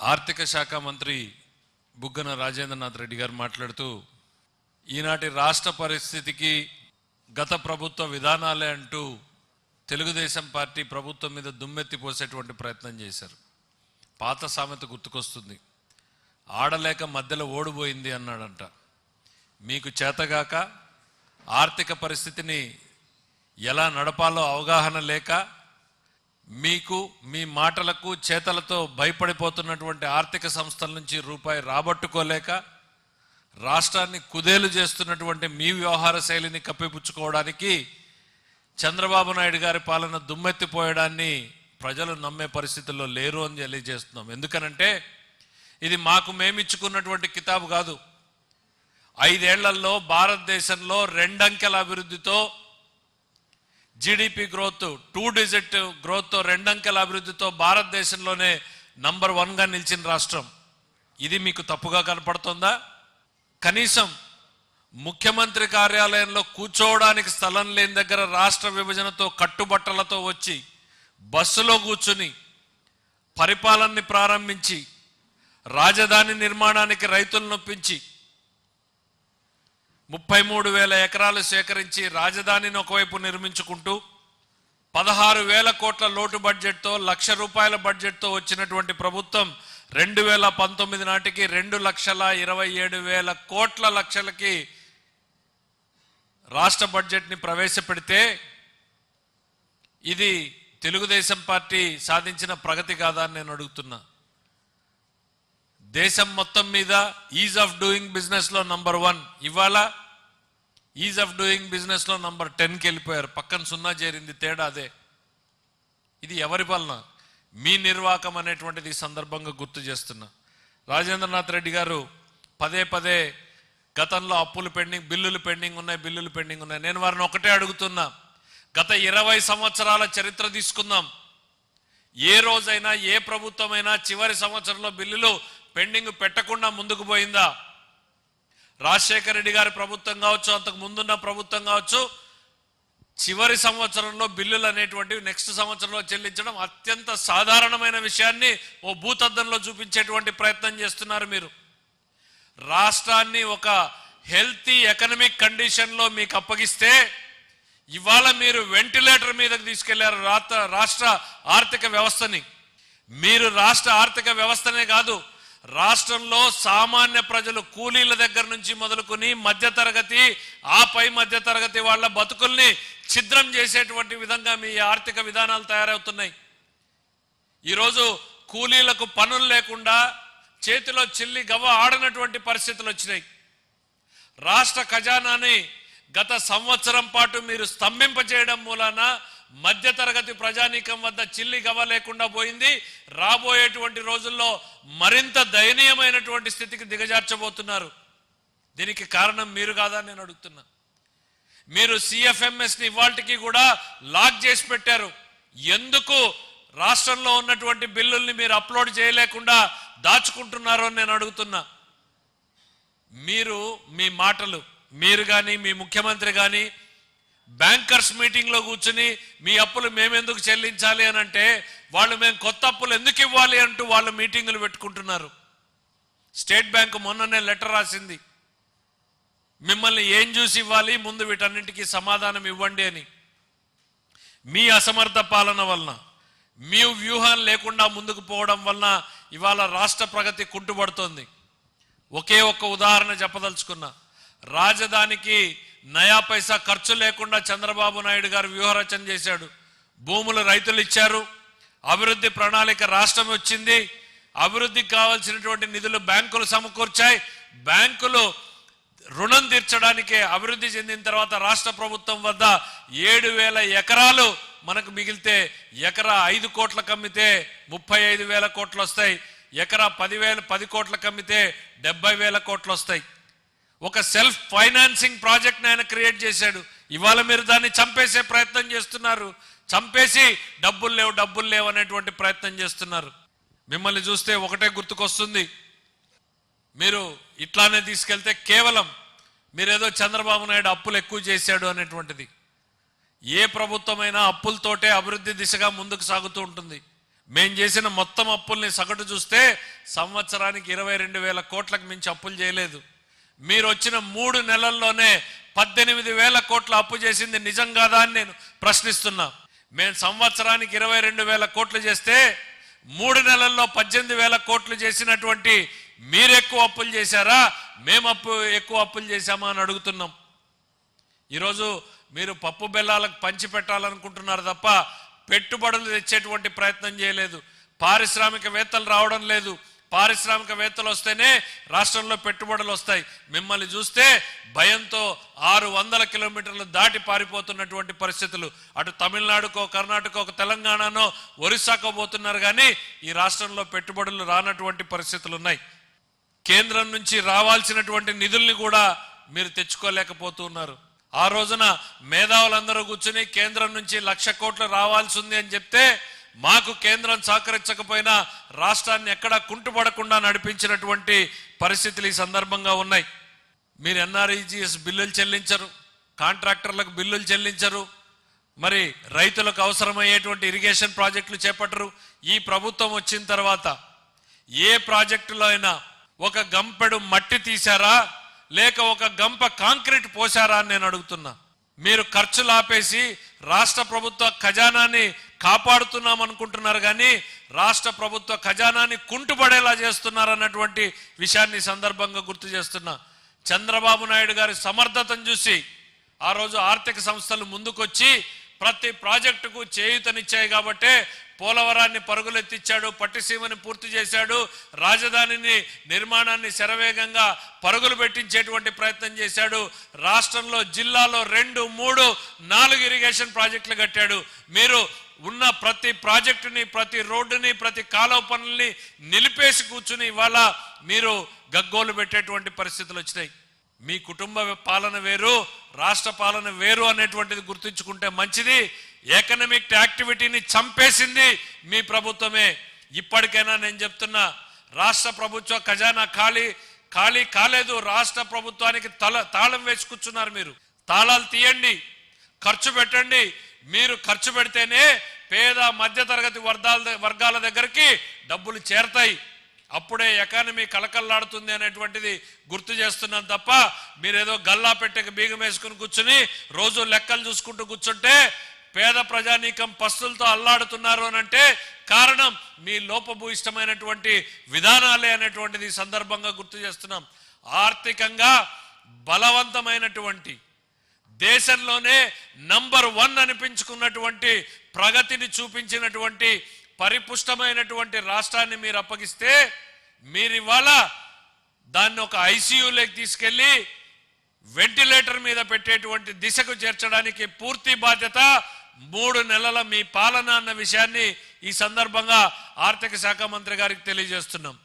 ఆర్థిక శాఖ మంత్రి బుగ్గన రాజేంద్రనాథ్ రెడ్డి గారు మాట్లాడుతూ ఈనాటి రాష్ట్ర పరిస్థితికి గత ప్రభుత్వ విధానాలే అంటూ తెలుగుదేశం పార్టీ ప్రభుత్వం మీద దుమ్మెత్తి పోసేటువంటి ప్రయత్నం చేశారు. పాత సామెత గుర్తుకొస్తుంది. ఆడలేక మధ్యలో ఓడిపోయింది అన్నాడంట. మీకు చేతగాక ఆర్థిక పరిస్థితిని ఎలా నడపాలో అవగాహన లేక మీకు మీ మాటలకు చేతలతో భయపడిపోతున్నటువంటి ఆర్థిక సంస్థల నుంచి రూపాయి రాబట్టుకోలేక రాష్ట్రాన్ని కుదేలు చేస్తున్నటువంటి మీ వ్యవహార శైలిని కప్పిపుచ్చుకోవడానికి చంద్రబాబు నాయుడు గారి పాలన దుమ్మెత్తిపోయడాన్ని ప్రజలు నమ్మే పరిస్థితుల్లో లేరు అని తెలియజేస్తున్నాం. ఎందుకనంటే ఇది మాకు మేమిచ్చుకున్నటువంటి కితాబు కాదు. ఐదేళ్ళలో భారతదేశంలో రెండంకెల అభివృద్ధితో జీడిపి గ్రోత్ టూ డిజిట్ గ్రోత్తో రెండంకెల అభివృద్ధితో భారతదేశంలోనే నంబర్ వన్గా నిలిచిన రాష్ట్రం. ఇది మీకు తప్పుగా కనపడుతుందా? కనీసం ముఖ్యమంత్రి కార్యాలయంలో కూర్చోవడానికి స్థలం లేని దగ్గర రాష్ట్ర విభజనతో కట్టుబట్టలతో వచ్చి బస్సులో కూర్చుని పరిపాలనని ప్రారంభించి రాజధాని నిర్మాణానికి రైతులను నొప్పించి ముప్పై మూడు వేల ఎకరాలు సేకరించి రాజధానిని ఒకవైపు నిర్మించుకుంటూ పదహారు వేల కోట్ల లోటు బడ్జెట్తో లక్ష రూపాయల బడ్జెట్తో వచ్చినటువంటి ప్రభుత్వం రెండు వేల పంతొమ్మిది నాటికి రెండు లక్షల ఇరవై ఏడు వేల కోట్ల లక్షలకి రాష్ట్ర బడ్జెట్ని ప్రవేశపెడితే ఇది తెలుగుదేశం పార్టీ సాధించిన ప్రగతి కాదా అని నేను అడుగుతున్నా. దేశం మొత్తం మీద ఈజ్ ఆఫ్ డూయింగ్ బిజినెస్లో నంబర్ వన్ ఇవాళ ఈజ్ ఆఫ్ డూయింగ్ బిజినెస్లో నంబర్ టెన్కి వెళ్ళిపోయారు. పక్కన సున్నా చేరింది తేడా అదే. ఇది ఎవరి పాలన? మీ నిర్వాహకం అనేటువంటిది ఈ సందర్భంగా గుర్తు చేస్తున్నా. రాజేంద్రనాథ్ రెడ్డి గారు పదే పదే గతంలో అప్పులు పెండింగ్ బిల్లులు పెండింగ్ ఉన్నాయి బిల్లులు పెండింగ్ ఉన్నాయి. నేను వారిని ఒకటే అడుగుతున్నా. గత ఇరవై సంవత్సరాల చరిత్ర తీసుకుందాం. ఏ రోజైనా ఏ ప్రభుత్వమైనా చివరి సంవత్సరంలో బిల్లులు పెండింగ్ పెట్టకుండా ముందుకు పోయిందా? రాజశేఖర రెడ్డి గారి ప్రభుత్వం కావచ్చు అంతకు ముందున్న ప్రభుత్వం కావచ్చు చివరి సంవత్సరంలో బిల్లులు అనేటువంటివి నెక్స్ట్ సంవత్సరంలో చెల్లించడం అత్యంత సాధారణమైన విషయాన్ని ఓ భూతద్దంలో చూపించేటువంటి ప్రయత్నం చేస్తున్నారు మీరు. రాష్ట్రాన్ని ఒక హెల్తీ ఎకనమిక్ కండిషన్లో మీకు అప్పగిస్తే ఇవాళ మీరు వెంటిలేటర్ మీదకి తీసుకెళ్ళారు రాష్ట్ర రాష్ట్ర ఆర్థిక వ్యవస్థని. మీరు రాష్ట్ర ఆర్థిక వ్యవస్థనే కాదు రాష్ట్రంలో సామాన్య ప్రజలు కూలీల దగ్గర నుంచి మొదలుకొని మధ్యతరగతి ఆ పై మధ్యతరగతి వాళ్ళ బతుకుల్ని ఛిద్రం చేసేటువంటి విధంగా మీ ఆర్థిక విధానాలు తయారవుతున్నాయి. ఈరోజు కూలీలకు పనులు లేకుండా చేతిలో చిల్లి గవ్వ ఆడనటువంటి పరిస్థితులు వచ్చినాయి. రాష్ట్ర ఖజానాని గత సంవత్సరం పాటు మీరు స్తంభింపజేయడం మూలాన మధ్యతరగతి ప్రజానీకం వద్ద చిల్లి గవ్వ లేకుండా పోయింది. రాబోయేటువంటి రోజుల్లో మరింత దయనీయమైనటువంటి స్థితికి దిగజార్చబోతున్నారు. దీనికి కారణం మీరు కాదా నేను అడుగుతున్నా. మీరు సిఎఫ్ఎంఎస్ని ఇవాళకి కూడా లాక్ చేసి పెట్టారు. ఎందుకు రాష్ట్రంలో ఉన్నటువంటి బిల్లుల్ని మీరు అప్లోడ్ చేయలేకుండా దాచుకుంటున్నారో నేను అడుగుతున్నా. మీరు మీ మాటలు మీరు కానీ మీ ముఖ్యమంత్రి కానీ బ్యాంకర్స్ మీటింగ్లో కూర్చుని మీ అప్పులు మేమెందుకు చెల్లించాలి? అని అంటే వాళ్ళు మేము కొత్త అప్పులు ఎందుకు ఇవ్వాలి? అంటూ వాళ్ళు మీటింగులు పెట్టుకుంటున్నారు. స్టేట్ బ్యాంక్ మొన్ననే లెటర్ రాసింది. మిమ్మల్ని ఏం చూసి ఇవ్వాలి? ముందు వీటన్నింటికి సమాధానం ఇవ్వండి అని. మీ అసమర్థ పాలన వలన మీ వ్యూహం లేకుండా ముందుకు పోవడం వలన ఇవాళ రాష్ట్ర ప్రగతి కుంటుపడుతోంది. ఒకే ఒక్క ఉదాహరణ చెప్పదలుచుకున్నా. రాజధానికి నయా పైసా ఖర్చు లేకుండా చంద్రబాబు నాయుడు గారు వ్యూహరచన చేశాడు. భూములు రైతులు ఇచ్చారు. అభివృద్ధి ప్రణాళిక రాష్ట్రం వచ్చింది. అభివృద్ధికి కావాల్సినటువంటి నిధులు బ్యాంకులు సమకూర్చాయి. బ్యాంకులు రుణం తీర్చడానికే అభివృద్ధి చెందిన తర్వాత రాష్ట్ర ప్రభుత్వం వద్ద ఏడు వేల ఎకరాలు మనకు మిగిలితే ఎకరా ఐదు కోట్లకు అమ్మితే ముప్పై ఐదు వేల కోట్లు వస్తాయి. ఎకరా పదివేల పది కోట్లకు అమ్మితే డెబ్బై వేల కోట్లు వస్తాయి. ఒక సెల్ఫ్ ఫైనాన్సింగ్ ప్రాజెక్ట్ ఆయన క్రియేట్ చేశాడు. ఇవాళ మీరు దాన్ని చంపేసే ప్రయత్నం చేస్తున్నారు. చంపేసి డబ్బులు లేవు డబ్బులు లేవు అనేటువంటి ప్రయత్నం చేస్తున్నారు. మిమ్మల్ని చూస్తే ఒకటే గుర్తుకొస్తుంది. మీరు ఇట్లానే తీసుకెళ్తే కేవలం మీరేదో చంద్రబాబు నాయుడు అప్పులు ఎక్కువ చేశాడు అనేటువంటిది. ఏ ప్రభుత్వమైనా అప్పులతోటే అభివృద్ధి దిశగా ముందుకు సాగుతూ ఉంటుంది. మేం చేసిన మొత్తం అప్పుల్ని సగటు చూస్తే సంవత్సరానికి ఇరవై రెండు వేల కోట్లకు మించి అప్పులు చేయలేదు. మీరు వచ్చిన మూడు నెలల్లోనే పద్దెనిమిది వేల కోట్ల అప్పు చేసింది నిజం కాదా అని నేను ప్రశ్నిస్తున్నా. మేము సంవత్సరానికి ఇరవై రెండు వేల కోట్లు చేస్తే మూడు నెలల్లో పద్దెనిమిది వేల కోట్లు చేసినటువంటి మీరు ఎక్కువ అప్పులు చేశారా? మేము అప్పు ఎక్కువ అప్పులు చేశామా అని అడుగుతున్నాం. ఈరోజు మీరు పప్పు బెల్లాలకు పంచి పెట్టాలనుకుంటున్నారు తప్ప పెట్టుబడులు తెచ్చేటువంటి ప్రయత్నం చేయలేదు. పారిశ్రామికవేత్తలు రావడం లేదు. పారిశ్రామికవేత్తలు వస్తేనే రాష్ట్రంలో పెట్టుబడులు వస్తాయి. మిమ్మల్ని చూస్తే భయంతో ఆరు వందల కిలోమీటర్లు దాటి పారిపోతున్నటువంటి పరిస్థితులు. అటు తమిళనాడుకో కర్ణాటకో తెలంగాణనో ఒరిస్సాకో పోతున్నారు కానీ ఈ రాష్ట్రంలో పెట్టుబడులు రానటువంటి పరిస్థితులు ఉన్నాయి. కేంద్రం నుంచి రావాల్సినటువంటి నిధుల్ని కూడా మీరు తెచ్చుకోలేకపోతున్నారు ఆ రోజున మేధావులందరూ కూర్చుని కేంద్రం నుంచి లక్ష కోట్లు రావాల్సి ఉంది అని చెప్తే మాకు కేంద్రం సహకరించకపోయినా రాష్ట్రాన్ని ఎక్కడా కుంటుపడకుండా నడిపించినటువంటి పరిస్థితులు ఈ సందర్భంగా ఉన్నాయి. మీరు ఎన్ఆర్ఈజిఎస్ బిల్లులు చెల్లించరు కాంట్రాక్టర్లకు బిల్లులు చెల్లించరు మరి రైతులకు అవసరమయ్యేటువంటి ఇరిగేషన్ ప్రాజెక్టులు చేపట్టరు. ఈ ప్రభుత్వం వచ్చిన తర్వాత ఏ ప్రాజెక్టులో అయినా ఒక గంపెడు మట్టి తీశారా లేక ఒక గంప కాంక్రీట్ పోశారా అని నేను అడుగుతున్నా. మీరు ఖర్చులు ఆపేసి రాష్ట్ర ప్రభుత్వ ఖజానాని కాపాడుతున్నాం అనుకుంటున్నారు కానీ రాష్ట్ర ప్రభుత్వ ఖజానాని కుంటుపడేలా చేస్తున్నారు అన్నటువంటి విషయాన్ని సందర్భంగా గుర్తు చేస్తున్నా. చంద్రబాబు నాయుడు గారి సమర్థతను చూసి ఆ రోజు ఆర్థిక సంస్థలు ముందుకొచ్చి ప్రతి ప్రాజెక్టుకు చేయూతనిచ్చాయి కాబట్టే పోలవరాన్ని పరుగులెత్తిచ్చాడు పట్టిసీమని పూర్తి చేశాడు రాజధానిని నిర్మాణాన్ని శరవేగంగా పరుగులు పెట్టించేటువంటి ప్రయత్నం చేశాడు. రాష్ట్రంలో జిల్లాలో రెండు మూడు నాలుగు ఇరిగేషన్ ప్రాజెక్టులు కట్టాడు. మీరు ఉన్న ప్రతి ప్రాజెక్టుని ప్రతి రోడ్డుని ప్రతి కాలువ పనుల్ని నిలిపేసి కూర్చుని ఇవాళ మీరు గగ్గోలు పెట్టేటువంటి పరిస్థితులు వచ్చినాయి. మీ కుటుంబ పాలన వేరు రాష్ట్ర పాలన వేరు అనేటువంటిది గుర్తుంచుకుంటే మంచిది. ఎకనమిక్ యాక్టివిటీని చంపేసింది మీ ప్రభుత్వమే. ఇప్పటికైనా నేను చెప్తున్నా రాష్ట్ర ప్రభుత్వ ఖజానా ఖాళీ ఖాళీ కాలేదు. రాష్ట్ర ప్రభుత్వానికి తల తాళం వేసి కూర్చున్నారు మీరు. తాళాలు తీయండి ఖర్చు పెట్టండి మీరు ఖర్చు పెడితేనే పేద మధ్యతరగతి వర్గాల వర్గాల దగ్గరికి డబ్బులు చేరతాయి. అప్పుడే ఎకానమీ కలకల్లాడుతుంది అనేటువంటిది గుర్తు చేస్తున్నాను తప్ప మీరేదో గల్లా పెట్టక బీగం వేసుకుని కూర్చుని రోజు లెక్కలు చూసుకుంటూ కూర్చుంటే పేద ప్రజానీకం పస్తులతో అల్లాడుతున్నారు అని అంటే కారణం మీ లోపభూయిష్టమైనటువంటి విధానాలే అనేటువంటిది సందర్భంగా గుర్తు చేస్తున్నాం. ఆర్థికంగా బలవంతమైనటువంటి దేశంలోనే నంబర్ వన్ అనిపించుకున్నటువంటి ప్రగతిని చూపించినటువంటి పరిపుష్టమైనటువంటి రాష్ట్రాన్ని మీరు అప్పగిస్తే మీరు ఇవాళ దాన్ని ఒక ఐసీయూలోకి తీసుకెళ్ళి వెంటిలేటర్ మీద పెట్టేటువంటి దిశకు చేర్చడానికి పూర్తి బాధ్యత మూడు నెలల మీ పాలన అన్న విషయాన్ని ఈ సందర్భంగా ఆర్థిక శాఖ మంత్రి గారికి తెలియజేస్తున్నాం.